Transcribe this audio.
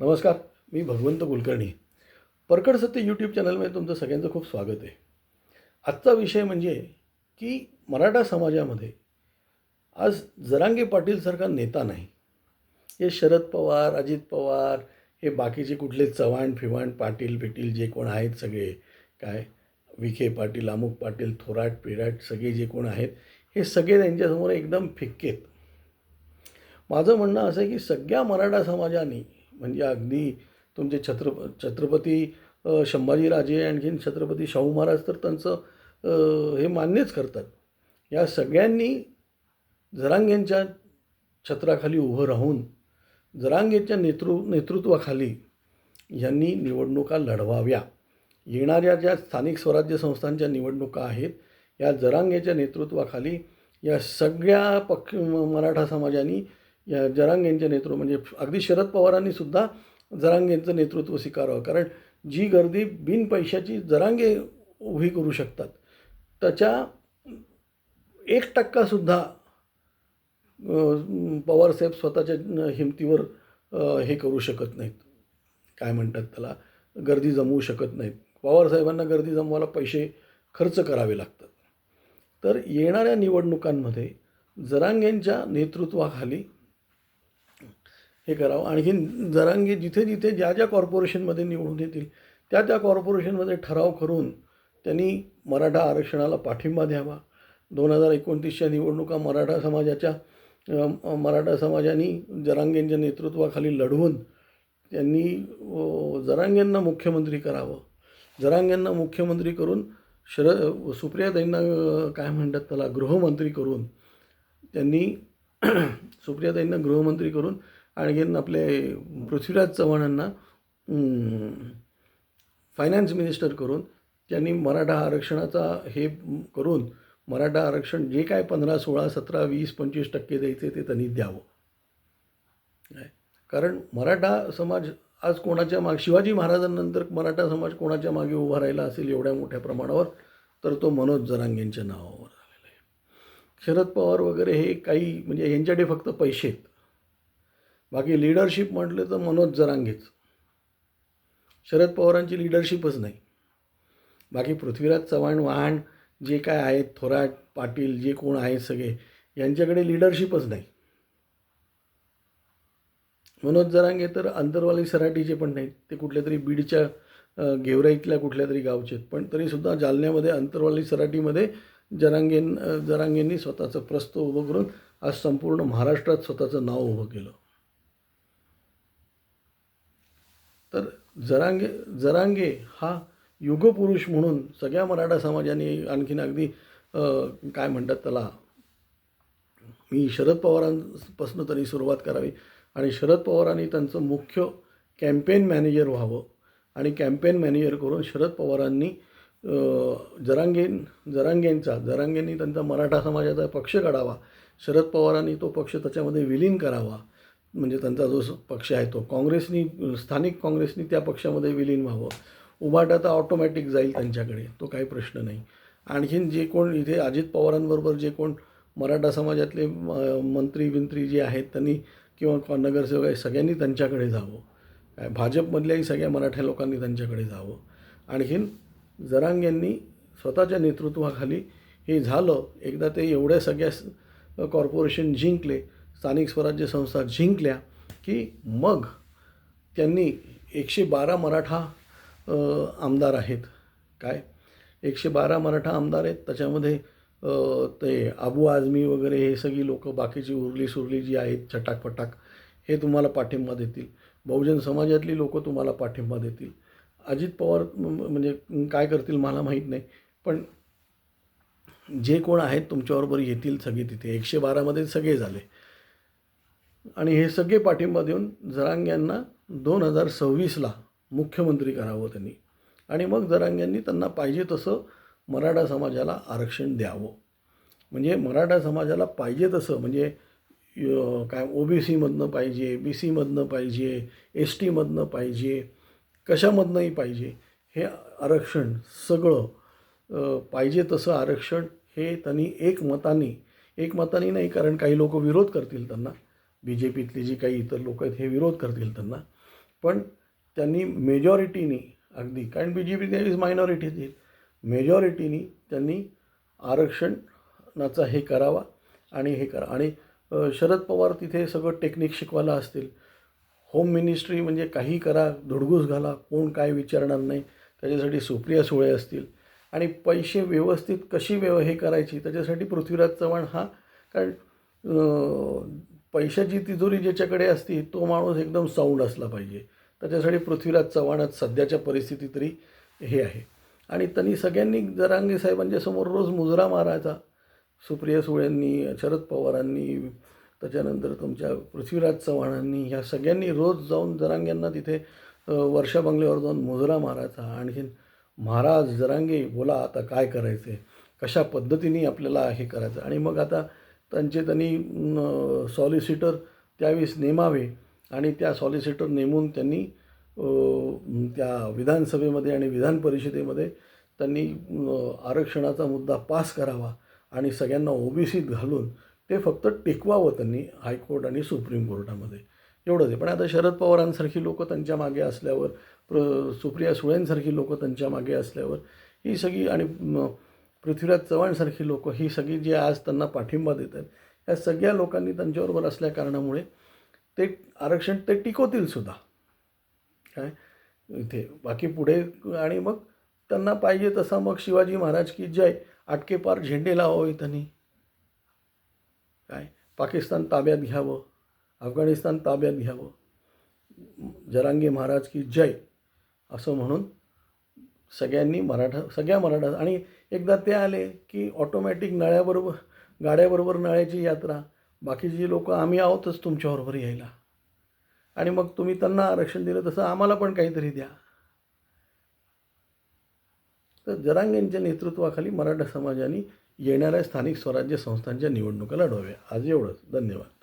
नमस्कार मी भगवंत कुलकर्णी. परकड सत्य यूट्यूब चॅनलमध्ये तुमचं सगळ्यांचं खूप स्वागत आहे. आजचा विषय म्हणजे की मराठा समाजामध्ये आज जरांगे पाटीलसारखा नेता नाही. हे शरद पवार अजित पवार हे बाकीचे कुठले चव्हाण फिवाण पाटील पिटील जे कोण आहेत सगळे काय? विखे पाटील अमुक पाटील थोराट पिराट सगळे जे कोण आहेत हे सगळे त्यांच्यासमोर एकदम फिक्केत. माझं म्हणणं असं आहे की सगळ्या मराठा समाजाने म्हणजे अगदी तुमचे छत्रप छत्रपती संभाजीराजे आणखीन छत्रपती शाहू महाराज तर त्यांचं हे मान्यच करतात. या सगळ्यांनी जरांगेंच्या छत्राखाली उभं राहून जरांगेच्या नेतृ नेतृत्वाखाली यांनी निवडणुका लढवाव्या. येणाऱ्या ज्या स्थानिक स्वराज्य संस्थांच्या निवडणुका आहेत या जरांगेच्या नेतृत्वाखाली या सगळ्या पक्ष मराठा समाजाने या जरांगेंच्या नेतृत्व म्हणजे अगदी शरद पवारांनी सुद्धा जरांगेंचं नेतृत्व स्वीकारावं. कारण जी गर्दी बिन पैशाची जरांगे उभी करू शकतात त्याच्या एक टक्कासुद्धा पवारसाहेब स्वतःच्या हिमतीवर हे करू शकत नाहीत. काय म्हणतात त्याला? गर्दी जमवू शकत नाहीत. पवारसाहेबांना गर्दी जमवायला पैसे खर्च करावे लागतात. तर येणाऱ्या निवडणुकांमध्ये जरांगेंच्या नेतृत्वाखाली हे करावं. आणखीन जरांगे जिथे जिथे ज्या ज्या कॉर्पोरेशनमध्ये निवडून येतील त्या त्या कॉर्पोरेशनमध्ये ठराव करून त्यांनी मराठा आरक्षणाला पाठिंबा द्यावा. दोन हजार एकोणतीसच्या निवडणुका मराठा समाजाच्या मराठा समाजाने जरांगेंच्या नेतृत्वाखाली लढवून त्यांनी अ, जरांगेंना मुख्यमंत्री करावं. जरांगेंना मुख्यमंत्री करून शरद सुप्रियाताईंना अ, काय म्हणतात त्याला गृहमंत्री करून त्यांनी सुप्रियाताईंना गृहमंत्री करून आणखीन आपले पृथ्वीराज चव्हाणांना फायनान्स मिनिस्टर करून त्यांनी मराठा आरक्षणाचा हे करून मराठा आरक्षण जे काय पंधरा सोळा सतरा वीस पंचवीस टक्के द्यायचे ते त्यांनी द्यावं. कारण मराठा समाज आज कोणाच्या माग शिवाजी महाराजांनंतर मराठा समाज कोणाच्या मागे उभा राहिला असेल एवढ्या मोठ्या प्रमाणावर तर तो मनोज जरांगेंच्या नावावर झालेला आहे. शरद पवार वगैरे हे काही म्हणजे यांच्याकडे फक्त पैसे आहेत. बाकी लिडरशिप म्हटलं तर मनोज जरांगेच. शरद पवारांची लिडरशिपच नाही. बाकी पृथ्वीराज चव्हाण वाहन जे काय आहेत थोराट पाटील जे कोण आहेत सगळे यांच्याकडे लिडरशिपच नाही. मनोज जरांगे तर अंतरवाली सराटीचे पण नाहीत. ते कुठल्या तरी बीडच्या गेवराईतल्या कुठल्या तरी गावचे आहेत. पण तरीसुद्धा जालन्यामध्ये अंतरवाली सराटीमध्ये जरांगेन जरांगेंनी स्वतःचं प्रस्त उभं करून आज संपूर्ण महाराष्ट्रात स्वतःचं नाव उभं केलं. तर जरांगे जरांगे हा युगपुरुष म्हणून सगळ्या मराठा समाजाने आणखीन अगदी काय म्हणतात त्याला? मी शरद पवारांपासून तरी सुरुवात करावी. आणि शरद पवारांनी त्यांचं मुख्य कॅम्पेन मॅनेजर व्हावं. आणि कॅम्पेन मॅनेजर करून शरद पवारांनी जरांगेन जरांगेंचा जरांगेंनी त्यांचा मराठा समाजाचा पक्ष काढावा. शरद पवारांनी तो पक्ष त्याच्यामध्ये विलीन करावा. म्हणजे त्यांचा जो पक्ष आहे तो. काँग्रेसनी स्थानिक काँग्रेसनी त्या पक्षामध्ये विलीन व्हावं. उभाटा तर ऑटोमॅटिक जाईल त्यांच्याकडे तो काही प्रश्न नाही. आणखीन जे कोण इथे अजित पवारांबरोबर जे कोण मराठा समाजातले म- मंत्री बिंत्री जे आहेत त्यांनी किंवा नगरसेवक आहे सगळ्यांनी त्यांच्याकडे जावं. काय भाजपमधल्याही सगळ्या मराठ्या लोकांनी त्यांच्याकडे जावं. आणखीन जरांग यांनी स्वतःच्या नेतृत्वाखाली हे झालं. एकदा ते एवढ्या सगळ्या कॉर्पोरेशन जिंकले. स्थानिक स्वराज्य संस्था जिंकल्या की मग त्यांनी एकशे बारा मराठा आमदार आहेत. काय? एकशे बारा मराठा आमदार आहेत. त्याच्यामध्ये ते आबू आझमी वगैरे हे सगळी लोकं बाकीची उरली सुरली जी आहेत छटाकपटाक हे तुम्हाला पाठिंबा देतील. बहुजन समाजातली लोक तुम्हाला पाठिंबा देतील. अजित पवार म्हणजे काय करतील मला माहीत नाही. पण जे कोण आहेत तुमच्याबरोबर येतील सगळे तिथे. एकशे बारामध्ये सगळे झाले. आणि हे सगळे पाठिंबा देऊन जरांग यांना दोन हजार सव्वीसला मुख्यमंत्री करावं त्यांनी. आणि मग जरांग यांनी त्यांना पाहिजे तसं मराठा समाजाला आरक्षण द्यावं. म्हणजे मराठा समाजाला पाहिजे तसं म्हणजे काय ओ बी सीमधनं पाहिजे बी सीमधनं पाहिजे एस टीमधनं पाहिजे कशामधनंही पाहिजे हे आरक्षण सगळं पाहिजे तसं आरक्षण हे त्यांनी एकमताने एकमताने नाही कारण काही लोक विरोध करतील त्यांना. बी जे पीतली जी काही इतर लोक आहेत हे विरोध करतील त्यांना. पण त्यांनी मेजॉरिटीनी अगदी कारण B J P is minority मेजॉरिटीनी त्यांनी आरक्षणाचा हे करावा आणि हे करा. आणि शरद पवार तिथे सगळं टेक्निक शिकवायला असतील. होम मिनिस्ट्री म्हणजे काही करा धुडगूस घाला कोण काय विचारणार नाही. त्याच्यासाठी सुप्रिया सुळे असतील. आणि पैसे व्यवस्थित कशी व्यव हे करायची त्याच्यासाठी पृथ्वीराज चव्हाण हा कारण पैशाची तिजोरी ज्याच्याकडे असती तो माणूस एकदम साऊंड असला पाहिजे. त्याच्यासाठी पृथ्वीराज चव्हाणच सध्याच्या परिस्थितीत तरी हे आहे. आणि त्यांनी सगळ्यांनी जरांगे साहेबांच्या समोर रोज मुजरा मारायचा. सुप्रिया सुळेंनी शरद पवारांनी त्याच्यानंतर तुमच्या पृथ्वीराज चव्हाणांनी ह्या सगळ्यांनी रोज जाऊन जरांग्यांना तिथे वर्षा बंगल्यावर जाऊन मुजरा मारायचा. आणखीन महाराज जरांगे बोला आता काय करायचं आहे कशा पद्धतीने आपल्याला हे करायचं? आणि मग आता त्यांचे त्यांनी सॉलिसिटर त्यावेळेस नेमावे आणि त्या सॉलिसिटर नेमून त्यांनी त्या विधानसभेमध्ये आणि विधान परिषदेमध्ये त्यांनी आरक्षणाचा मुद्दा पास करावा आणि सगळ्यांना ओबीसीत घालून ते फक्त टिकवावं त्यांनी हायकोर्ट आणि सुप्रीम कोर्टामध्ये. एवढंच आहे. पण आता शरद पवारांसारखी लोकं त्यांच्या मागे असल्यावर प्र सुप्रिया सुळेंसारखी लोकं त्यांच्या मागे असल्यावर ही सगळी आणि पृथ्वीराज चव्हाणसारखी लोक ही सगळी जी आज त्यांना पाठिंबा देत आहेत या सगळ्या लोकांनी त्यांच्याबरोबर असल्या कारणामुळे ते आरक्षण ते टिकवतील सुद्धा. काय? इथे बाकी पुढे आणि मग त्यांना पाहिजे तसा मग शिवाजी महाराज की जय आटके पार झेंडे लावावे त्यांनी. काय? पाकिस्तान ताब्यात घ्यावं अफगाणिस्तान ताब्यात घ्यावं जरांगे महाराज की जय असं म्हणून सगळ्यांनी मराठा सगळ्या मराठा आणि एकदा ते आले की ऑटोमॅटिक नळ्याबरोबर गाड्याबरोबर नळ्याची यात्रा. बाकीची लोकं आम्ही आहोतच तुमच्याबरोबर यायला. आणि मग तुम्ही त्यांना आरक्षण दिलं तसं आम्हाला पण काहीतरी द्या. तर जरांगेंच्या नेतृत्वाखाली मराठा समाजाने येणाऱ्या स्थानिक स्वराज्य संस्थांच्या निवडणुका लढवाव्या. आज एवढंच. धन्यवाद.